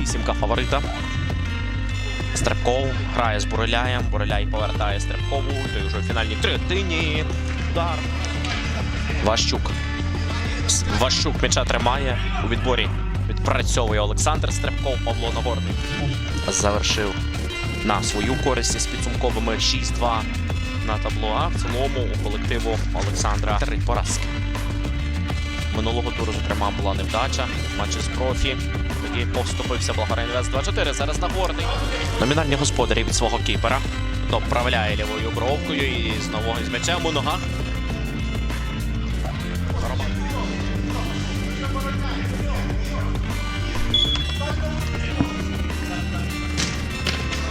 вісімка фаворита. Стрибков грає з Буреляєм. Буреляй повертає Стрибкову. Той вже у фінальній третині. Удар. Ващук. Ващук м'яча тримає у відборі. Відпрацьовує Олександр Стрибков, Павло Нагорний. Завершив на свою користь із підсумковими 6-2 на табло. А в цілому у колективу Олександра три поразки. Минулого туру, зокрема, була невдача. Матчі з профі. Тоді поступився Благоренвест 2-4. Зараз Нагорний. Номінальні господарі від свого кіпера. Доправляє лівою бровкою і знову з м'ячем у ногах.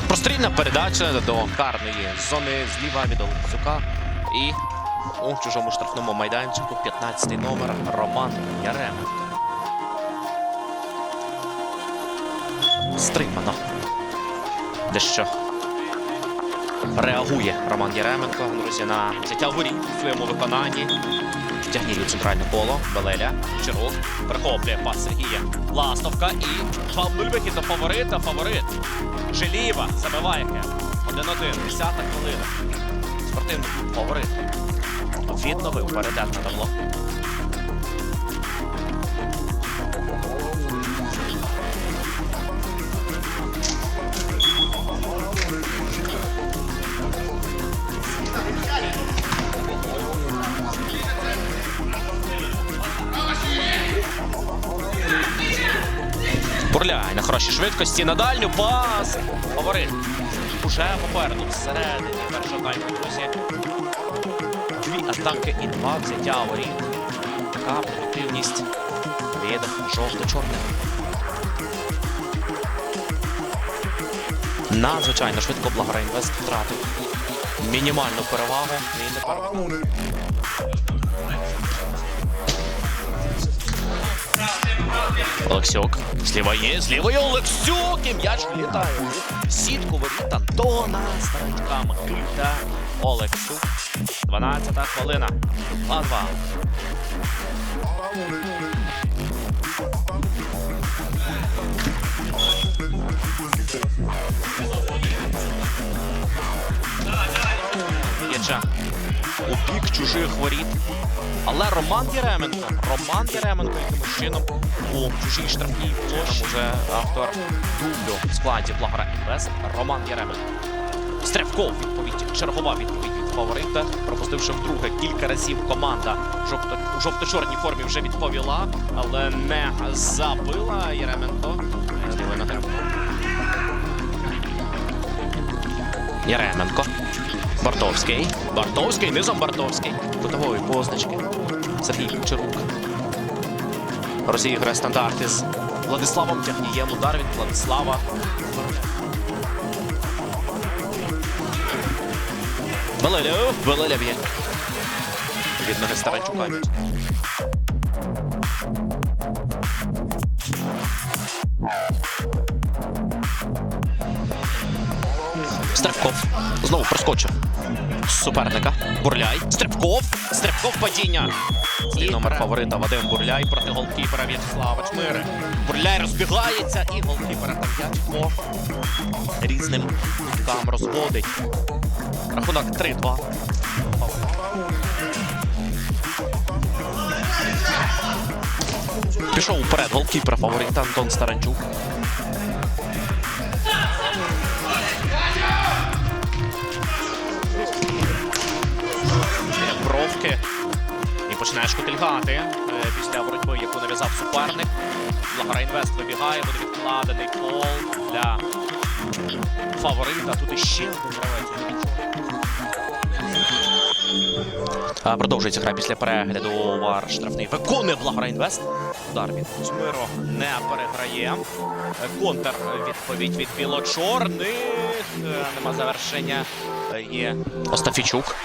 Прострільна передача до карної зони зліва від Олексюка. І у чужому штрафному майданчику 15-й номер Роман Яременко. Стримано. Дещо реагує Роман Яременко, друзі, на взяття воріт у своєму виконанні. Тягніть у центральне коло. Белеля, Чирук, перехоплює пас Сергія. Ластовка і 2-0 вихід до фаворита. Фаворит. Желіва забиває хе. 1-1, 10 хвилина. Спортивний клуб фаворит. Відновив на табло. Бурляй на хорошій швидкості на дальню пас. Фаворит. Уже попереду всередині першого тайму, друзі. Атаки і два взяття воріт. Така продуктивність від жовто-чорних. Надзвичайно швидко Благорайнвест втратив мінімальну перевагу. І тепер Олексюк. Зліва є, зліва є Олексюк. І м'яч влітає. у Сітку воріт Антона Старичка Микита Олексюк. 12 хвилина. 2-2. У бік чужих воріт. Але Роман Єременко, Роман Єременко якимось чином у чужій штрафній площі вже автор дублю в складі Благора Інвест Роман Єременко. Стревков відповідь, чергова відповідь від фаворита, пропустивши вдруге кілька разів команда жовто, у жовто-чорній формі вже відповіла, але не забила Єременко. Лівої. Єременко. Бартовський. Бартовський, низом Бартовський. Кутової позначки. Сергій Кучерук. Розіграє стандарти з Владиславом Тягнієм. Удар від Владислава. Белеля. Белеля б'є. Від ноги Старанчука. Стрибков. Знову проскочив. Суперника. Бурляй. Стрибков. Стрибков падіння. Слід номер фаворита Вадим Бурляй проти голкіпера В'ячеслава Чмири. Бурляй розбігається і голкіпера по різним куткам розводить. Рахунок 3-2. Пішов вперед голкіпер фаворита Антон Старанчук. бровки. І починаєш котельгати е, після боротьби, яку нав'язав суперник. Благара Інвест вибігає, буде відкладений фол для фаворита. Тут іще один гравець. Продовжується гра після перегляду вар штрафний. Виконує Благора Інвест. Удар від Кузьмиро не переграє. Контр відповідь від біло-чорних. Нема завершення. Є Остафічук.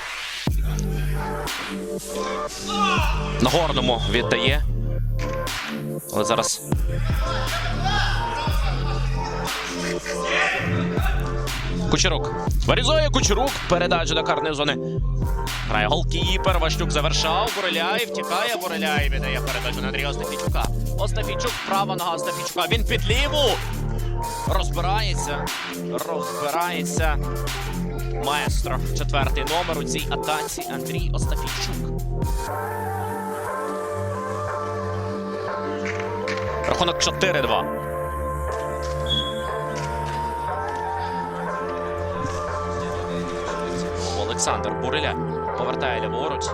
Нагорному віддає. Але зараз. Кучерук. Вирізує Кучерук. Передача до карної зони. Грає голкіпер. Ващук завершав. Буреляй втікає. Буреляй віддає передачу на Андрія Остафійчука. Остафійчук, права нога Остафійчука. Він під ліву. Розбирається. Розбирається. Маестро. Четвертий номер у цій атаці Андрій Остафійчук. Рахунок 4-2. Олександр Буриля повертає ліворуч.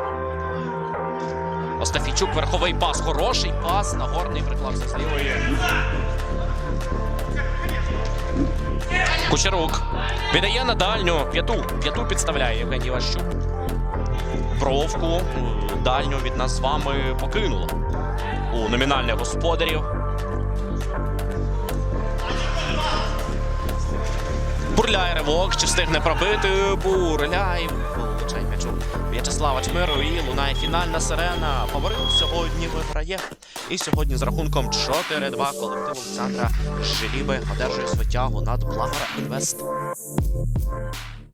Остафійчук, верховий пас. Хороший пас. Нагорний приклався з лівої. Кучерук. Віддає на дальню. П'яту. П'яту підставляє Євгеній Ващук. Бровку дальню від нас з вами покинуло. У номінальних господарів. Бурляй ривок, чи встигне пробити. Бурляй. Получай м'ячу В'ячеслава Чмиру і лунає фінальна сирена. Фаворит сьогодні виграє. І сьогодні з рахунком 4-2 колектив Олександра Жиліби одержує свитягу над Благора Інвест.